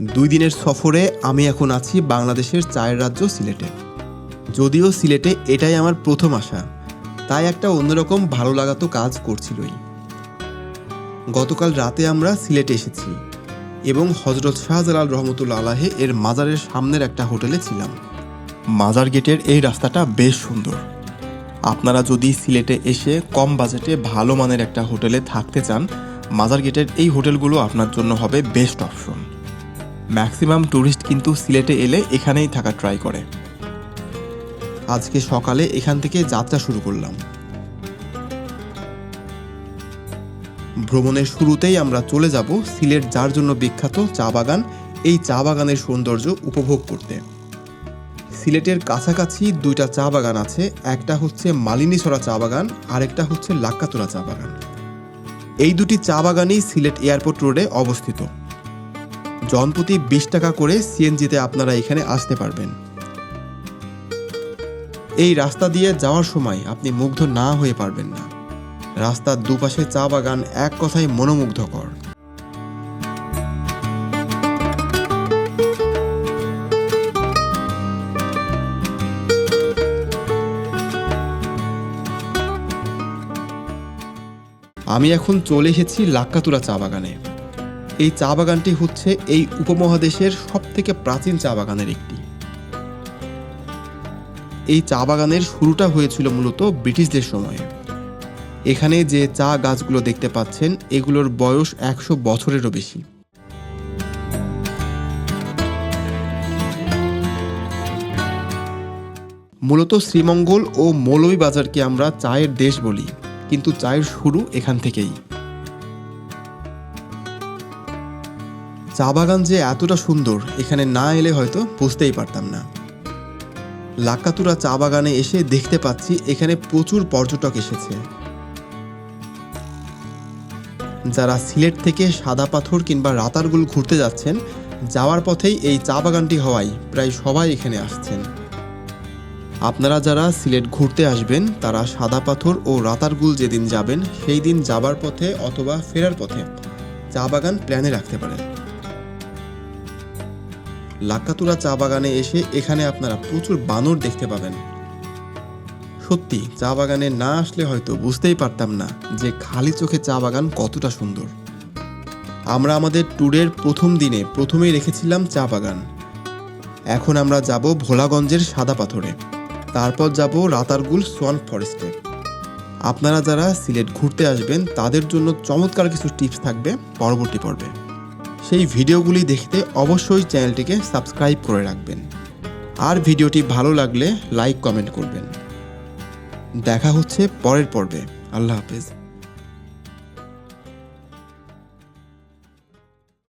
দুই দিনের সফরে আমি এখন আছি বাংলাদেশের চায়ের রাজ্য সিলেটে। যদিও সিলেটে এটাই আমার প্রথম আসা, তাই একটা অন্যরকম ভালো লাগা তো কাজ করছিলই। গতকাল রাতে আমরা সিলেটে এসেছি এবং হজরত শাহজালাল রহমতুল্লা আলাহে এর মাজারের সামনের একটা হোটেলে ছিলাম। মাজার গেটের এই রাস্তাটা বেশ সুন্দর। আপনারা যদি সিলেটে এসে কম বাজেটে ভালো মানের একটা হোটেলে থাকতে চান, মাজার গেটের এই হোটেলগুলো আপনার জন্য হবে বেস্ট অপশন। ম্যাক্সিমাম ট্যুরিস্ট কিন্তু সিলেটে এলে এখানেই থাকা ট্রাই করে। আজকে সকালে এখান থেকে যাত্রা শুরু করলাম। ভ্রমণের শুরুতেই আমরা চলে যাব সিলেট যার জন্য বিখ্যাত চা বাগান, এই চা বাগানের সৌন্দর্য উপভোগ করতে। সিলেটের কাছাকাছি দুইটা চা বাগান আছে, একটা হচ্ছে মালিনীছড়া চা বাগান, আরেকটা হচ্ছে লাক্কাতুরা চা বাগান। এই দুটি চা বাগানই সিলেট এয়ারপোর্ট রোডে অবস্থিত। জনপ্রতি বিশ টাকা করে সিএনজিতে আপনারা এখানে আসতে পারবেন। এই রাস্তা দিয়ে যাওয়ার সময় আপনি মুগ্ধ না হয়ে পারবেন না। রাস্তার দুপাশে চা বাগান এক কথায় মনোমুগ্ধকর। আমি এখন চলে এসেছি লাক্কাতুরা চা বাগানে। এই চা বাগানটি হচ্ছে এই উপমহাদেশের সব থেকে প্রাচীন চা বাগানের একটি। এই চা বাগানের শুরুটা হয়েছিল মূলত ব্রিটিশদের সময়ে। এখানে যে চা গাছগুলো দেখতে পাচ্ছেন, এগুলোর বয়স একশো বছরেরও বেশি। মূলত শ্রীমঙ্গল ও মৌলভীবাজারকে আমরা চায়ের দেশ বলি, কিন্তু চায়ের শুরু এখান থেকেই। চা বাগান যে এতটা সুন্দর, এখানে না এলে হয়তো বুঝতেই পারতাম না। লাক্কাতুরা চা বাগানে এসে দেখতে পাচ্ছি এখানে প্রচুর পর্যটক এসেছে। যারা সিলেট থেকে সাদা পাথর কিংবা রাতারগুল ঘুরতে যাচ্ছেন, যাওয়ার পথেই এই চা বাগানটি হওয়ায় প্রায় সবাই এখানে আসছেন। আপনারা যারা সিলেট ঘুরতে আসবেন, তারা সাদা পাথর ও রাতারগুল যেদিন যাবেন, সেই দিন যাবার পথে অথবা ফেরার পথে চা বাগান প্ল্যানে রাখতে পারেন। লাক্কাতুরা চা বাগানে এসে এখানে আপনারা প্রচুর বানর দেখতে পাবেন। সত্যি, চা বাগানে না আসলে হয়তো বুঝতেই পারতাম না যে খালি চোখে চা বাগান কতটা সুন্দর। আমরা আমাদের ট্যুরের প্রথম দিনে প্রথমেই রেখেছিলাম চা বাগান। এখন আমরা যাব ভোলাগঞ্জের সাদা পাথরে। তারপর যাব রাতারগুল সোয়ান ফরেস্টে। আপনারা যারা সিলেট ঘুরতে আসবেন, তাদের জন্য চমৎকার কিছু টিপস থাকবে পরবর্তী পর্বে। সেই ভিডিওগুলি দেখতে অবশ্যই চ্যানেলটিকে সাবস্ক্রাইব করে রাখবেন। আর ভিডিওটি ভালো লাগলে লাইক, কমেন্ট করবেন। দেখা হচ্ছে পরের পর্বে। আল্লাহ হাফেজ।